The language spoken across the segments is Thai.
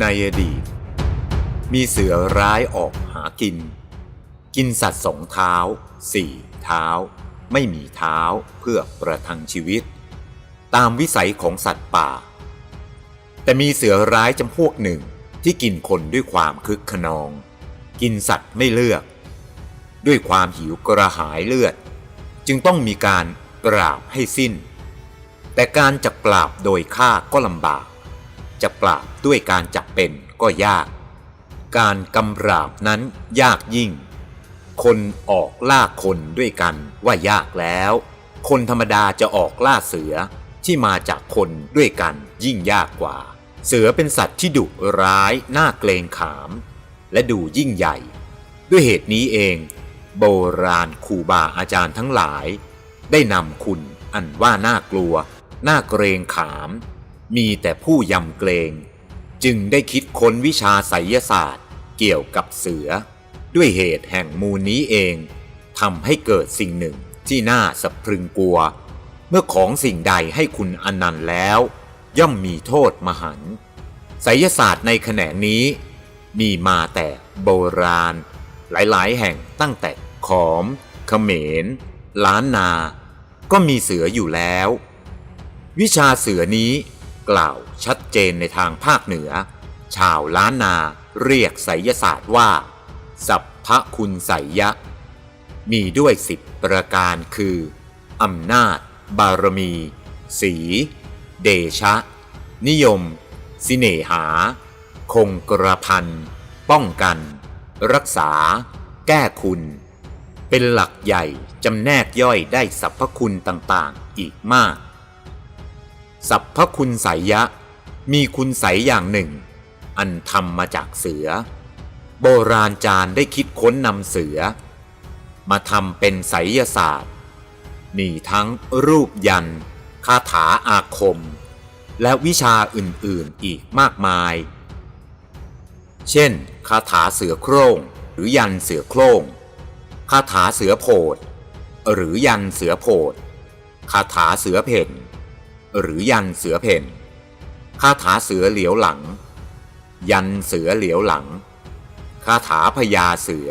ในอดีต มีเสือร้ายออกหากิน กินสัตว์สองเท้าสี่เท้า ไม่มีเท้าเพื่อประทังชีวิต ตามวิสัยของสัตว์ป่า แต่มีเสือร้ายจำพวกหนึ่งที่กินคนด้วยความคึกขนอง กินสัตว์ไม่เลือก ด้วยความหิวกระหายเลือด จึงต้องมีการปราบให้สิ้น แต่การจะปราบโดยฆ่าก็ลำบาก จะปราบด้วยการจับเป็นก็ยาก การกำราบนั้นยากยิ่ง คนออกล่าคนด้วยกันว่ายากแล้ว คนธรรมดาจะออกล่าเสือที่มาจากคนด้วยกันยิ่งยากกว่า เสือเป็นสัตว์ที่ดุร้ายน่าเกรงขาม และดูยิ่งใหญ่ ด้วยเหตุนี้เอง โบราณครูบาอาจารย์ทั้งหลาย ได้นำคุณอันว่าน่ากลัว น่าเกรงขาม มีแต่ผู้ยำเกรง จึงได้คิดค้นวิชาไสยศาสตร์เกี่ยวกับเสือ ด้วยเหตุแห่งมูลนี้เองทำให้เกิดสิ่งหนึ่งที่น่าสะพรึงกลัว เมื่อของสิ่งใดให้คุณอนันต์แล้ว ย่อมมีโทษมหันต์ไสยศาสตร์ในแขนงนี้ มีมาแต่โบราณ หลายๆ แห่งตั้งแต่ขอมเขมร ล้านนา ก็มีเสืออยู่แล้ว วิชาเสือนี้ กล่าวชัดเจนในทางภาคเหนือ ชาวล้านนาเรียกไสยศาสตร์ว่า สัพพคุณไสยะ มีด้วยสิบประการคืออำนาจ บารมี สี เดชะ นิยม สิเนหา คงกระพัน ป้องกัน รักษา แก้คุณ เป็นหลักใหญ่จำแนกย่อยได้สรรพคุณต่างๆ อีกมาก สัพพคุณไสยะ มีคุณไสยอย่างหนึ่ง อันทำมาจากเสือ โบราณจารย์ได้คิดค้นนำเสือ มาทำเป็นไสยศาสตร์ มีทั้งรูปยันคาถาอาคม และวิชาอื่นๆอีกมากมาย เช่น คาถาเสือโคร่งหรือยันเสือโคร่งคาถาเสือโผดหรือยันเสือโผดคาถาเสือเพ่น หรือยันเสือเพ่นคาถาเสือเหลียวหลัง ยันเสือเหลียวหลังคาถาพญาเสือ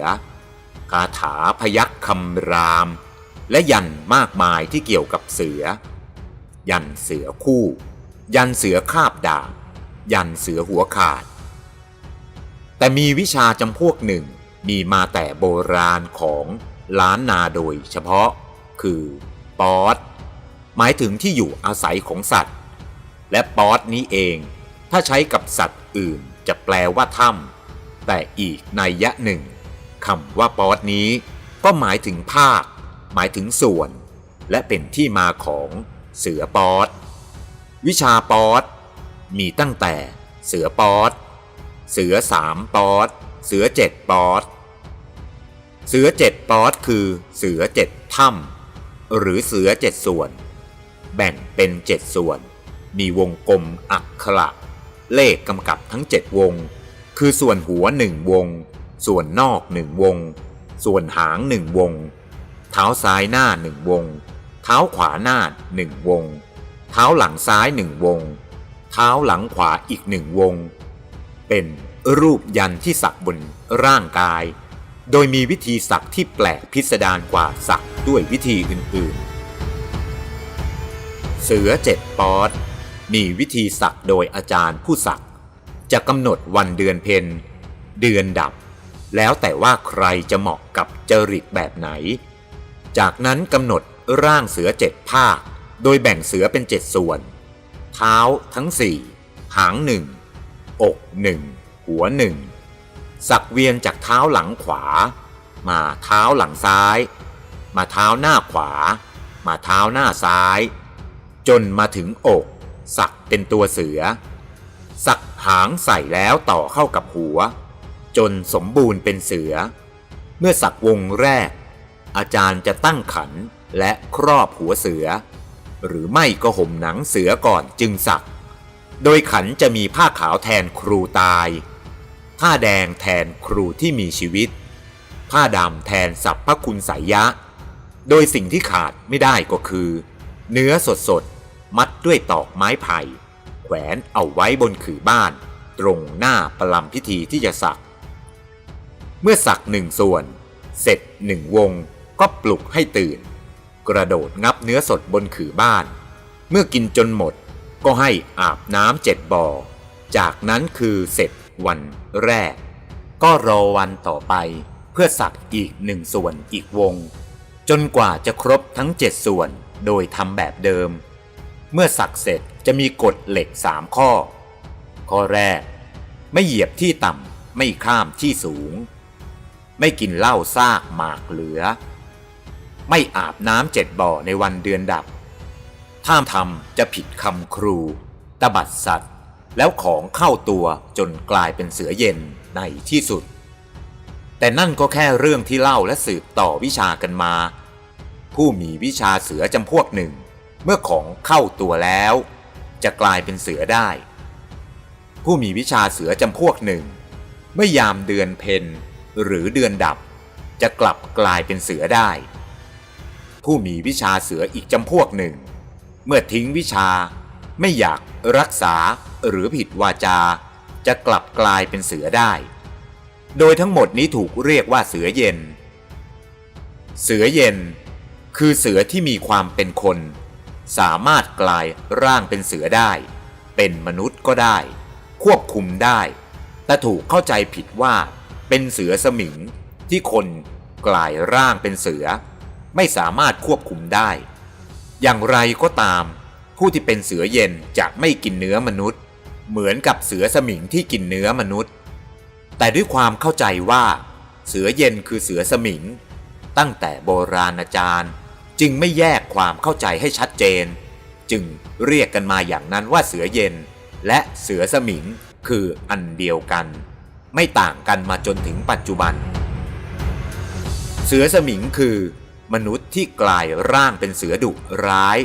คาถาพยัคฆ์คำราม และยันมากมายที่เกี่ยวกับเสือ ยันเสือคู่ ยันเสือคาบดาบยันเสือหัวขาด แต่มีวิชาจำพวกหนึ่งมีมาแต่โบราณของล้านนาโดยเฉพาะคือ ป๊อด หมายถึงที่อยู่อาศัยของสัตว์ และปอดนี้เอง ถ้าใช้กับสัตว์อื่นจะแปลว่าถ้ำแต่อีกในยะหนึ่งคำว่าปอดนี้ ก็หมายถึงภาค หมายถึงส่วน และเป็นที่มาของเสือปอด วิชาปอด มีตั้งแต่เสือปอด เสือสามปอด เสือเจ็ดปอด เสือเจ็ดปอดคือเสือเจ็ดถ้ำหรือเสือเจ็ดส่วน แบ่งเป็นเจ็ดส่วน มีวงกลมอักขระ เลขกำกับทั้งเจ็ดวง คือส่วนหัวหนึ่งวง ส่วนนอกหนึ่งวง ส่วนหางหนึ่งวง เท้าซ้ายหน้าหนึ่งวง เท้าขวาหน้าหนึ่งวง เท้าหลังซ้ายหนึ่งวง เท้าหลังขวาอีกหนึ่งวง เป็นรูปยันที่สักบนร่างกาย โดยมีวิธีสักที่แปลกพิสดารกว่าสักด้วยวิธีอื่นๆ เสือเจ็ดปอด มีวิธีสักโดยอาจารย์ผู้สัก จะกำหนดวันเดือนเพนเดือนดับ แล้วแต่ว่าใครจะเหมาะกับจริตแบบไหน จากนั้นกำหนดร่างเสือเจ็ดภาค โดยแบ่งเสือเป็นเจ็ดส่วน เท้าทั้งสี่หางหนึ่งอกหนึ่งหัวหนึ่งสักเวียนจากเท้าหลังขวา มาเท้าหลังซ้าย มาเท้าหน้าขวา มาเท้าหน้าซ้าย จนมาถึงอกสักเป็นตัวเสือ สักหางใส่แล้วต่อเข้ากับหัว จนสมบูรณ์เป็นเสือ เมื่อสักวงแรก อาจารย์จะตั้งขันและครอบหัวเสือ หรือไม่ก็ห่มหนังเสือก่อนจึงสัก โดยขันจะมีผ้าขาวแทนครูตาย ผ้าแดงแทนครูที่มีชีวิต ผ้าดำแทนสัพพคุณสายยะ โดยสิ่งที่ขาดไม่ได้ก็คือ เนื้อสดๆ มัดด้วยตอกไม้ไผ่ แขวนเอาไว้บนขื่อบ้าน ตรงหน้าประลำพิธีที่จะสัก เมื่อสักหนึ่งส่วน เสร็จหนึ่งวงก็ปลุกให้ตื่น กระโดดงับเนื้อสดบนขื่อบ้าน เมื่อกินจนหมดก็ให้อาบน้ำเจ็ดบ่อ จากนั้นคือเสร็จวันแรก ก็รอวันต่อไปเพื่อสักอีกหนึ่งส่วนอีกวง จนกว่าจะครบทั้งเจ็ดส่วนโดยทำแบบเดิม เมื่อสักเสร็จจะมีกฎเหล็กสามข้อ ข้อแรก ไม่เหยียบที่ต่ำไม่ข้ามที่สูง ไม่กินเหล้าซากหมากเหลือ ไม่อาบน้ำเจ็ดบ่อในวันเดือนดับ ถ้ามทำจะผิดคำครู ตบัดสัตว์ แล้วของเข้าตัวจนกลายเป็นเสือเย็นในที่สุด แต่นั่นก็แค่เรื่องที่เล่าและสืบต่อวิชากันมา ผู้มีวิชาเสือจำพวกหนึ่ง เมื่อของเข้าตัวแล้ว จะกลายเป็นเสือได้ ผู้มีวิชาเสือจำพวกหนึ่ง เมื่อยามเดือนเพนหรือเดือนดับ จะกลับกลายเป็นเสือได้ ผู้มีวิชาเสืออีกจำพวกหนึ่ง เมื่อทิ้งวิชาไม่อยากรักษาหรือผิดวาจา จะกลับกลายเป็นเสือได้ โดยทั้งหมดนี้ถูกเรียกว่าเสือเย็น เสือเย็น คือเสือที่มีความเป็นคน สามารถกลายร่างเป็นเสือได้ เป็นมนุษย์ก็ได้ ควบคุมได้ แต่ถูกเข้าใจผิดว่า เป็นเสือสมิงที่คนกลายร่างเป็นเสือ ไม่สามารถควบคุมได้ อย่างไรก็ตาม ผู้ที่เป็นเสือเย็นจะไม่กินเนื้อมนุษย์ เหมือนกับเสือสมิงที่กินเนื้อมนุษย์ แต่ด้วยความเข้าใจว่า เสือเย็นคือเสือสมิง ตั้งแต่โบราณอาจารย์ จึงไม่แยกความเข้าใจให้ชัดเจน จึงเรียกกันมาอย่างนั้นว่าเสือเย็น และเสือสมิงคืออันเดียวกัน ไม่ต่างกันมาจนถึงปัจจุบัน เสือสมิงคือ มนุษย์ที่กลายร่างเป็นเสือดุร้าย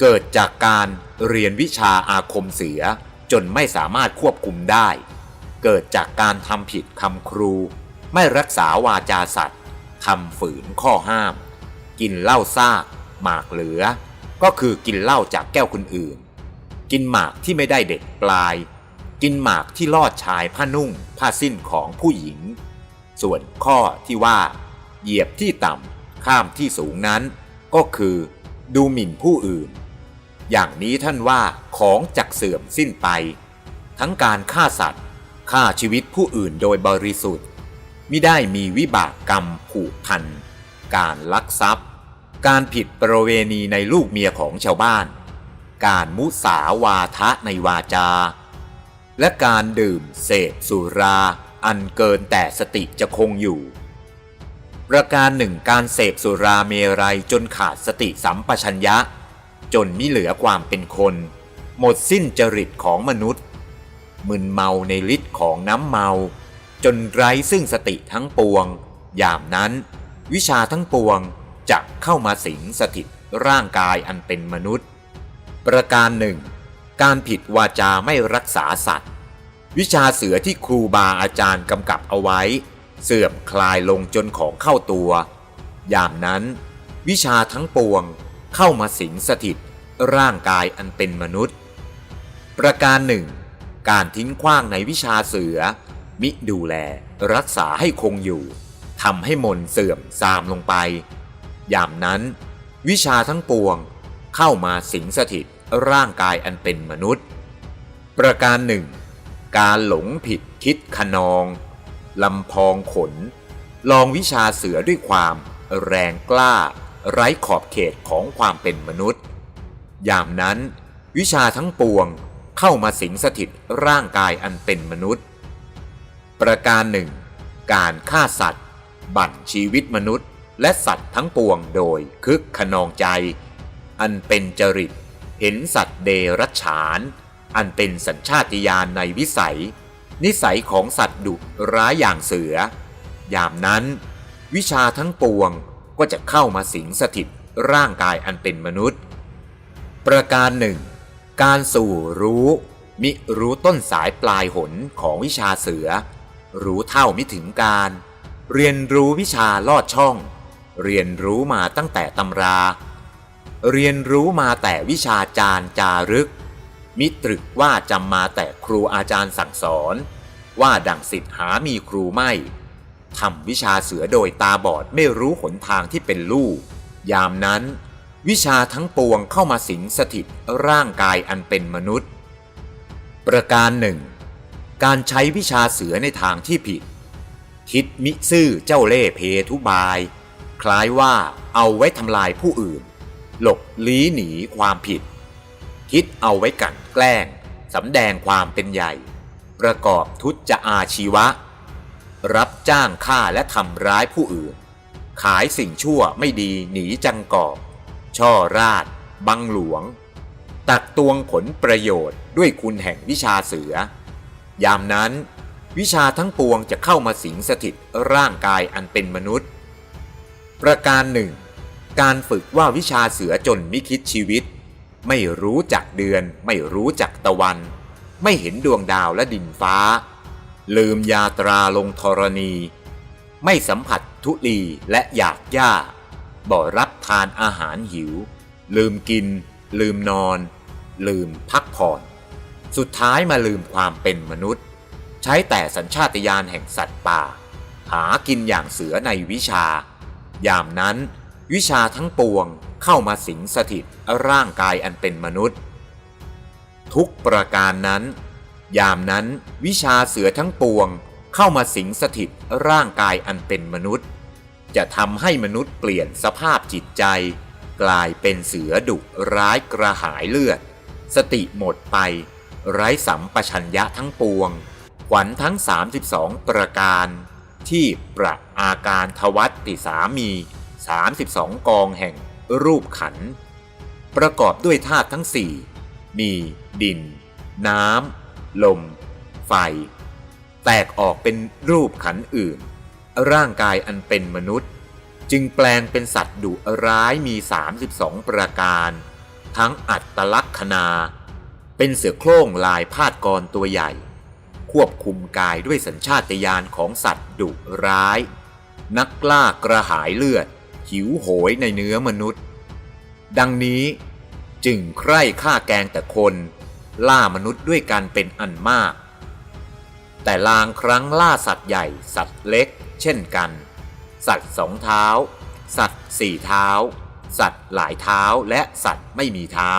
เกิดจากการเรียนวิชาอาคมเสือจนไม่สามารถควบคุมได้ เกิดจากการทำผิดคำครู ไม่รักษาวาจาสัตว์ทำฝืนข้อห้าม กินเหล้าซากหมากเหลือ ก็คือกินเหล้าจากแก้วคนอื่น กินหมากที่ไม่ได้เด็ดปลาย กินหมากที่ลอดชายผ้านุ่งผ้าสิ้นของผู้หญิง ส่วนข้อที่ว่า เหยียบที่ต่ำข้ามที่สูงนั้น ก็คือ ดูหมิ่นผู้อื่น อย่างนี้ท่านว่าของจักเสื่อมสิ้นไป ทั้งการฆ่าสัตว์ฆ่าชีวิตผู้อื่นโดยบริสุทธิ์มิได้มีวิบากกรรมผูกพัน การลักทรัพย์ การผิดประเวณีในลูกเมียของชาวบ้าน การมุสาวาทะในวาจา และการดื่มเสพสุราอันเกินแต่สติจะคงอยู่ ประการหนึ่งการเสพสุราเมรัยจนขาดสติสัมปชัญญะ จนมิเหลือความเป็นคน หมดสิ้นจริตของมนุษย์ มึนเมาในฤทธิ์ของน้ำเมา จนไร้ซึ่งสติทั้งปวง ยามนั้น วิชาทั้งปวงจะเข้ามาสิงสถิตร่างกายอันเป็นมนุษย์ ประการหนึ่ง การผิดวาจาไม่รักษาสัตว์ วิชาเสือที่ครูบาอาจารย์กำกับเอาไว้ เสื่อมคลายลงจนของเข้าตัว อย่ามนั้น วิชาทั้งปวงเข้ามาสิงสถิตร่างกายอันเป็นมนุษย์ ประการหนึ่ง การทิ้งขว้างในวิชาเสือ มิดูแลรักษาให้คงอยู่ ทำให้มนเสื่อมทรามลงไป ยามนั้น วิชาทั้งปวงเข้ามาสิงสถิตร่างกายอันเป็นมนุษย์ ประการหนึ่ง การหลงผิดคิดขนองลำพองขน ลองวิชาเสือด้วยความแรงกล้า ไร้ขอบเขตของความเป็นมนุษย์ ยามนั้น วิชาทั้งปวงเข้ามาสิงสถิตร่างกายอันเป็นมนุษย์ ประการหนึ่ง การฆ่าสัตว์ บั่นชีวิตมนุษย์ และสัตว์ทั้งปวงโดยคึกขนองใจ อันเป็นจริต เห็นสัตว์เดรัจฉาน อันเป็นสัญชาติญาณในวิสัย นิสัยของสัตว์ดุร้ายอย่างเสือ ยามนั้น วิชาทั้งปวงก็จะเข้ามาสิงสถิตร่างกายอันเป็นมนุษย์ ประการหนึ่ง การสู่รู้ มิรู้ต้นสายปลายหนของวิชาเสือ รู้เท่ามิถึงการ เรียนรู้วิชาลอดช่อง เรียนรู้มาตั้งแต่ตำรา เรียนรู้มาแต่วิชาจารจารึก มิตรึกว่าจำมาแต่ครูอาจารย์สั่งสอน ว่าดังสิทธิ์หามีครูไม่ทำวิชาเสือโดยตาบอดไม่รู้หนทางที่เป็นลูก ยามนั้น วิชาทั้งปวงเข้ามาสิงสถิตร่างกายอันเป็นมนุษย์ ประการหนึ่งการใช้วิชาเสือในทางที่ผิด คิดมิซื่อเจ้าเล่เพทุบาย คล้ายว่าเอาไว้ทำลายผู้อื่น หลบลี้หนีความผิด คิดเอาไว้กันแกล้งสำแดงความเป็นใหญ่ ประกอบทุจจอาชีวะ รับจ้างฆ่าและทำร้ายผู้อื่น ขายสิ่งชั่วไม่ดีหนีจังกอบ ช่อราดบังหลวง ตักตวงผลประโยชน์ด้วยคุณแห่งวิชาเสือ ยามนั้น วิชาทั้งปวงจะเข้ามาสิงสถิตร่างกายอันเป็นมนุษย์ ประการหนึ่ง การฝึกว่าวิชาเสือจนมิคิดชีวิต ไม่รู้จักเดือน ไม่รู้จักตะวัน ไม่เห็นดวงดาวและดินฟ้า ลืมยาตราลงธรณี ไม่สัมผัสทุลีและอยากย่า บ่รับทานอาหารหิว ลืมกิน ลืมนอน ลืมพักผ่อน สุดท้ายมาลืมความเป็นมนุษย์ ใช้แต่สัญชาตญาณแห่งสัตว์ป่า หากินอย่างเสือในวิชา ยามนั้น วิชาทั้งปวงเข้ามาสิงสถิตร่างกายอันเป็นมนุษย์ ทุกประการนั้น ยามนั้นวิชาเสือทั้งปวงเข้ามาสิงสถิตร่างกายอันเป็นมนุษย์ จะทำให้มนุษย์เปลี่ยนสภาพจิตใจ กลายเป็นเสือดุร้ายกระหายเลือด สติหมดไป ไร้สัมปชัญญะทั้งปวง ขวัญทั้ง 32 ประการ ที่ประอาการทวัตติสามี 32 กองแห่งรูปขัน ประกอบด้วยธาตุทั้งสี่มีดิน น้ำ ลม ไฟ แตกออกเป็นรูปขันอื่น ร่างกายอันเป็นมนุษย์ จึงแปลงเป็นสัตว์ดุร้ายมี 32 ประการ ทั้งอัตลักษณา เป็นเสือโคร่งลายพาดกรตัวใหญ่ ควบคุมกายด้วยสัญชาตญาณของสัตว์ดุร้าย นักล่ากระหายเลือด หิวโหยในเนื้อมนุษย์ ดังนี้จึงใคร่ฆ่าแกงแต่คน ล่ามนุษย์ด้วยกันเป็นอันมาก แต่ลางครั้งล่าสัตว์ใหญ่สัตว์เล็ก เช่นกัน สัตว์สองเท้า สัตว์สี่เท้า สัตว์หลายเท้าและสัตว์ไม่มีเท้า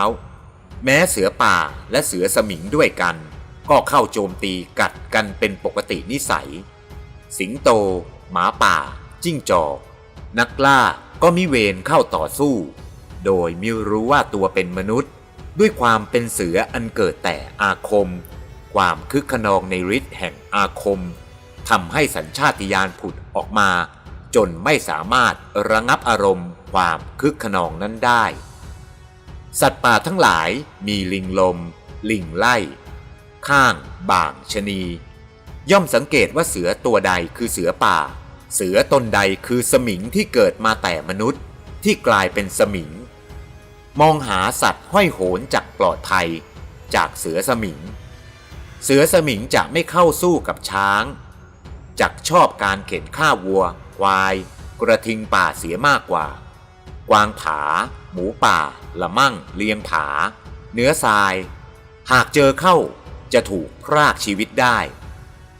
แม้เสือป่าและเสือสมิงด้วยกัน ก็เข้าโจมตีกัดกันเป็นปกตินิสัย สิงโต หมาป่า จิ้งจอก นักล่าก็มิเวรเข้าต่อสู้ โดยมิรู้ว่าตัวเป็นมนุษย์ ด้วยความเป็นเสืออันเกิดแต่อาคม ความคึกขนองในฤทธิ์แห่งอาคมทำให้สัญชาติญาณผุดออกมา จนไม่สามารถระงับอารมณ์ความคึกขนองนั้นได้ สัตว์ป่าทั้งหลายมีลิงลม ลิงไล่ ข้าง บ่างชะนี ย่อมสังเกตว่าเสือตัวใดคือเสือป่า เสือตนใดคือสมิงที่เกิดมาแต่มนุษย์ที่กลายเป็นสมิง มองหาสัตว์ห้อยโหนจากปลอดภัย จากเสือสมิง เสือสมิงจะไม่เข้าสู้กับช้างจักชอบการเข็นฆ่าวัว ควาย กระทิงป่าเสียมากกว่า กวางผา หมูป่า ละมั่ง เลียงผา เนื้อทราย หากเจอเข้า จะถูกพรากชีวิตได้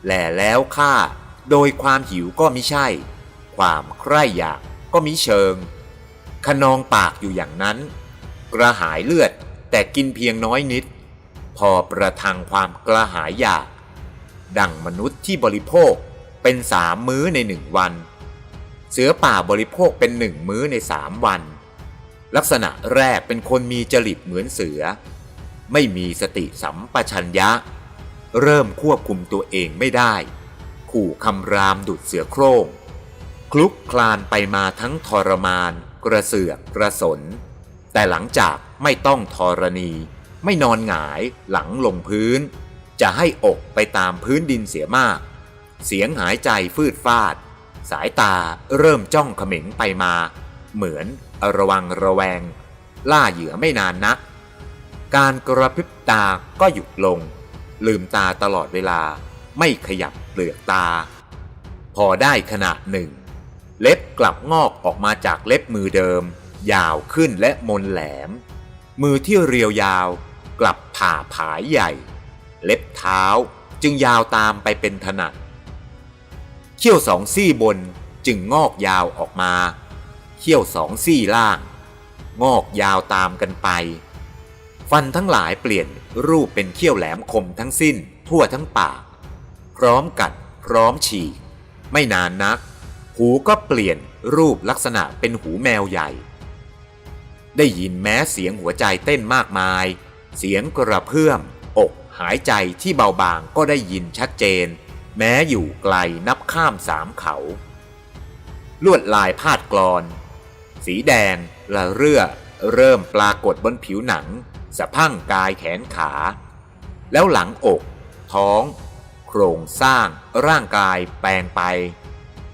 แหล่แล้วฆ่าโดยความหิวก็มิใช่ ความใคร่อยากก็มิเชิง ขนองปากอยู่อย่างนั้น กระหายเลือดแต่กินเพียงน้อยนิด พอประทังความกระหายอยาก ดังมนุษย์ที่บริโภคเป็นสามมื้อในหนึ่งวัน เสือป่าบริโภคเป็นหนึ่งมื้อในสามวัน ลักษณะแรกเป็นคนมีจริตเหมือนเสือ ไม่มีสติสัมปชัญญะ เริ่มควบคุมตัวเองไม่ได้ ขู่คำรามดุดเสือโคร่งคลุกคลานไปมาทั้งทรมาน กระเสือกกระสน แต่หลังจากไม่ต้องธรณี ไม่นอนหงายหลังลงพื้น จะให้อกไปตามพื้นดินเสียมาก เสียงหายใจฟืดฟาด สายตาเริ่มจ้องเขม็งไปมา เหมือนระวังระแวง ล่าเหยื่อไม่นานนัก การกระพริบตาก็หยุดลง ลืมตาตลอดเวลาไม่ขยับเปลือกตา พอได้ขณะหนึ่ง เล็บกลับงอกออกมาจากเล็บมือเดิม ยาวขึ้นและมนแหลม มือที่เรียวยาวกลับผ่าผายใหญ่ เล็บเท้าจึงยาวตามไปเป็นถนัดเขี้ยวสองซี่บนจึงงอกยาวออกมา เขี้ยวสองซี่ล่าง งอกยาวตามกันไป ฟันทั้งหลายเปลี่ยนรูปเป็นเขี้ยวแหลมคมทั้งสิ้น ทั่วทั้งปาก พร้อมกัด พร้อมฉีก ไม่นานนัก หูก็เปลี่ยนรูปลักษณะเป็นหูแมวใหญ่ ได้ยินแม้เสียงหัวใจเต้นมากมาย เสียงกระเพื่อม อกหายใจที่เบาบางก็ได้ยินชัดเจน แม้อยู่ไกลนับข้ามสามเขา ลวดลายพาดกรอน สีแดงละเรื่อเริ่มปรากฏบนผิวหนัง สะพั่งกายแขนขา แล้วหลังอก ท้อง โครงสร้างร่างกายแปลงไป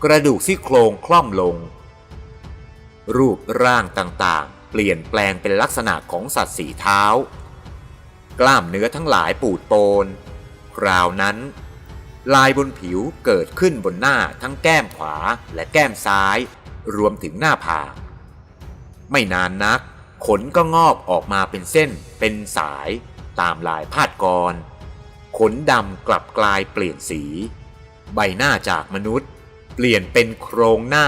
กระดูกซี่โครงคล่อมลง รูปร่างต่างๆ เปลี่ยนแปลงเป็นลักษณะของสัตว์สีเท้า กล้ามเนื้อทั้งหลายปูดโปนคราวนั้น ลายบนผิวเกิดขึ้นบนหน้าทั้งแก้มขวาและแก้มซ้าย รวมถึงหน้าผากไม่นานนัก ขนก็งอกออกมาเป็นเส้นเป็นสายตามลายพาดกร ขนดำกลับกลายเปลี่ยนสี ใบหน้าจากมนุษย์ เปลี่ยนเป็นโครงหน้า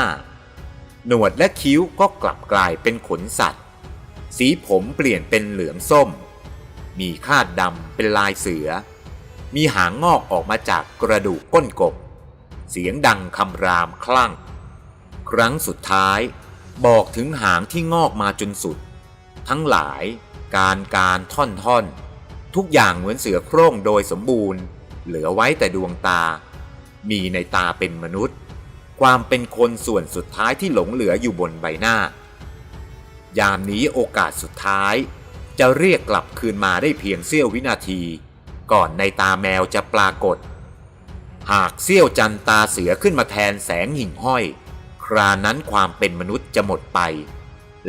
หนวดและคิ้วก็กลับกลายเป็นขนสัตว์ สีผมเปลี่ยนเป็นเหลืองส้ม มีคาดดำเป็นลายเสือ มีหางงอกออกมาจากกระดูกก้นกบ เสียงดังคำรามคลั่ง ครั้งสุดท้ายบอกถึงหางที่งอกมาจนสุด ทั้งหลาย การการท่อนท่อนทุกอย่างเหมือนเสือโคร่งโดยสมบูรณ์ เหลือไว้แต่ดวงตา มีในตาเป็นมนุษย์ ความเป็นคนส่วนสุดท้ายที่หลงเหลืออยู่บนใบหน้า ยามนี้โอกาสสุดท้าย จะเรียกกลับคืนมาได้เพียงเสี้ยววินาที ก่อนในตาแมวจะปรากฏ หากเสี้ยวจันตาเสือขึ้นมาแทนแสงหิ่งห้อย ครานั้นความเป็นมนุษย์จะหมดไป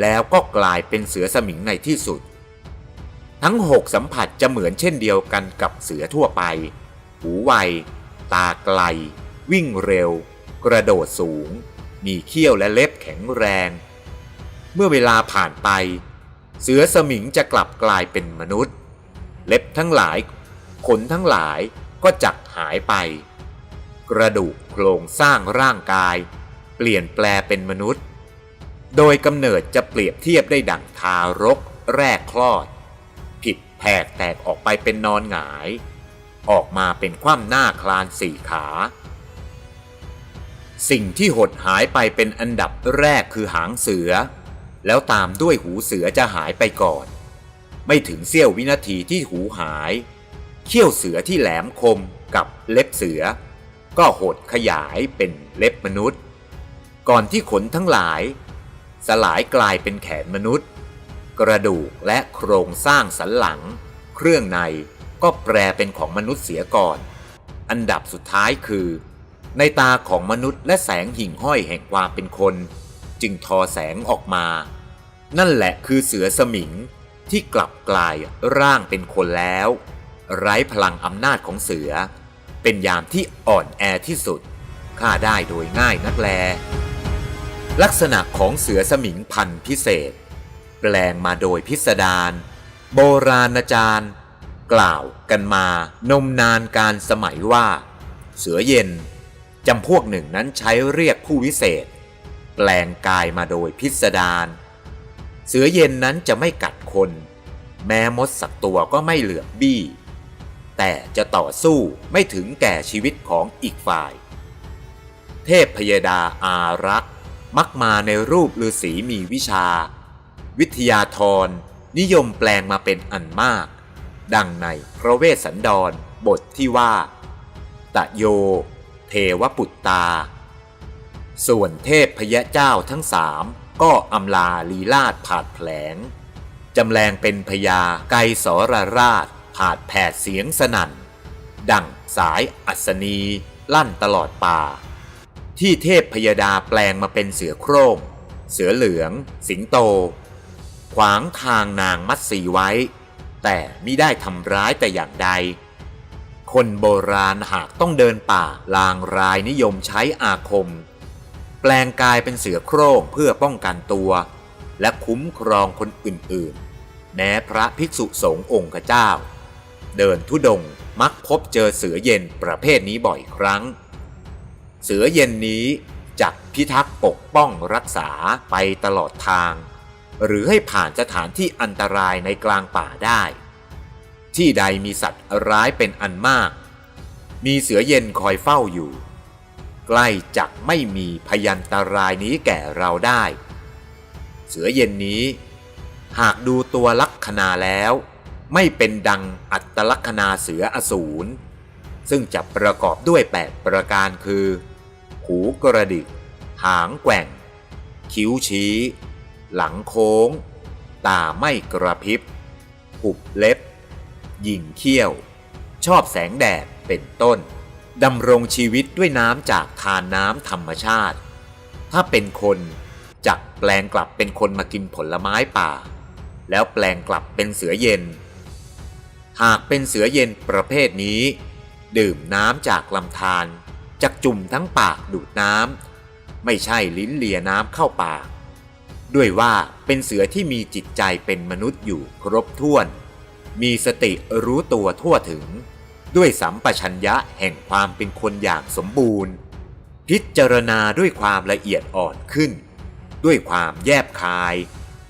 แล้วก็กลายเป็นเสือสมิงในที่สุด ทั้งหกสัมผัสจะเหมือนเช่นเดียวกันกับเสือทั่วไป หูไว ตาไกล วิ่งเร็ว กระโดดสูง มีเขี้ยวและเล็บแข็งแรง เมื่อเวลาผ่านไป เสือสมิงจะกลับกลายเป็นมนุษย์ เล็บทั้งหลาย ขนทั้งหลายก็จักหายไป กระดูกโครงสร้างร่างกาย เปลี่ยนแปลเป็นมนุษย์ โดยกำเนิดจะเปรียบเทียบได้ดั่งทารกแรกคลอด ผิดแผกแตกออกไปเป็นนอนหงาย ออกมาเป็นคว่ำหน้าคลานสี่ขา สิ่งที่หดหายไปเป็นอันดับแรกคือหางเสือ แล้วตามด้วยหูเสือจะหายไปก่อน ไม่ถึงเสี้ยววินาทีที่หูหาย เขี้ยวเสือที่แหลมคมกับเล็บเสือ ก็หดขยายเป็นเล็บมนุษย์ ก่อนที่ขนทั้งหลาย สลายกลายเป็นแขนมนุษย์ กระดูกและโครงสร้างสันหลัง เครื่องในก็แปลเป็นของมนุษย์เสียก่อน อันดับสุดท้ายคือ ในตาของมนุษย์และแสงหิ่งห้อยแห่งความเป็นคน จึงทอแสงออกมา นั่นแหละคือเสือสมิงที่กลับกลายร่างเป็นคนแล้ว ไร้พลังอำนาจของเสือ เป็นยามที่อ่อนแอที่สุดฆ่าได้โดยง่ายนักแล ลักษณะของเสือสมิงพันธุ์พิเศษ แปลงมาโดยพิสดารโบราณอาจารย์ กล่าวกันมานมนานการสมัยว่า เสือเย็นจำพวกหนึ่งนั้นใช้เรียกผู้วิเศษ แปลงกายมาโดยพิสดารเสือเย็นนั้นจะไม่กัดคน แม้มดสักตัวก็ไม่เหลือบบี้ แต่จะต่อสู้ไม่ถึงแก่ชีวิตของอีกฝ่าย เทพพยดาอารักษ์ มักมาในรูปฤาษีมีวิชา วิทยาธรนิยมแปลงมาเป็นอันมาก ดังในพระเวสสันดรบทที่ว่า ตะโย เทวปุตตา ส่วนเทพพยเจ้าทั้งสามก็อำลาลีลาดผาดแผลงจำแรงเป็นพญาไกสรราชผาดแผดเสียงสนั่น ดั่งสายอัศนีลั่นตลอดป่า ที่เทพพยดาแปลงมาเป็นเสือโคร่ง เสือเหลือง สิงโต ขวางทางนางมัดสีไว้ แต่ไมิได้ทำร้ายแต่อย่างใด คนโบราณหากต้องเดินป่าลางรายนิยมใช้อาคม แปลงกายเป็นเสือโคร่งเพื่อป้องกันตัว และคุ้มครองคนอื่นๆ แม้พระภิกษุสงฆ์องค์เจ้า เดินทุดงมักพบเจอเสือเย็นประเภทนี้บ่อยครั้ง เสือเย็นนี้จักพิทักษ์ปกป้องรักษาไปตลอดทาง หรือให้ผ่านสถานที่อันตรายในกลางป่าได้ ที่ใดมีสัตว์ร้ายเป็นอันมาก มีเสือเย็นคอยเฝ้าอยู่ ใกล้จักไม่มีพยันตรายนี้แก่เราได้ เสือเย็นนี้ หากดูตัวลักษณาแล้ว ไม่เป็นดังอัตลักษณาเสืออสูรซึ่งจะประกอบด้วย 8 ประการคือ หูกระดิก หางแกว่ง คิ้วชี้ หลังโค้ง ตาไม่กระพริบหุบเล็บ ยิงเขี้ยว ชอบแสงแดดเป็นต้นดำรงชีวิตด้วยน้ำจากทานน้ำธรรมชาติ ถ้าเป็นคนจักแปลงกลับเป็นคนมากินผลไม้ป่า แล้วแปลงกลับเป็นเสือเย็น หากเป็นเสือเย็นประเภทนี้ ดื่มน้ำจากลำธาร จักจุ่มทั้งปากดูดน้ำไม่ใช่ลิ้นเลียน้ำเข้าปาก ด้วยว่าเป็นเสือที่มีจิตใจเป็นมนุษย์อยู่ครบถ้วน มีสติรู้ตัวทั่วถึง ด้วยสัมปชัญญะแห่งความเป็นคนอย่างสมบูรณ์ พิจารณาด้วยความละเอียดอ่อนขึ้น ด้วยความแยบคาย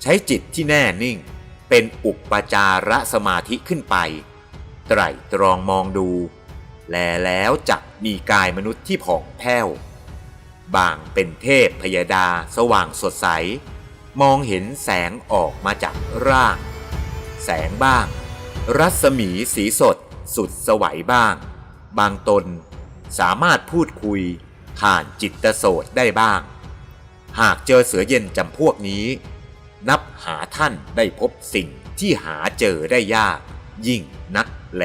ใช้จิตที่แน่นิ่ง เป็นอุปจารสมาธิขึ้นไป ไตรตรองมองดู แลแล้วจักมีกายมนุษย์ที่ผ่องแผ้ว บางเป็นเทพพยาดาสว่างสดใส มองเห็นแสงออกมาจากร่าง แสงบ้าง รัศมีสีสด สุดสวัยบ้าง บางตนสามารถพูดคุยผ่านจิตโสดได้บ้าง หากเจอเสือเย็นจำพวกนี้ นับหาท่านได้พบสิ่งที่หาเจอได้ยากยิ่งนักแล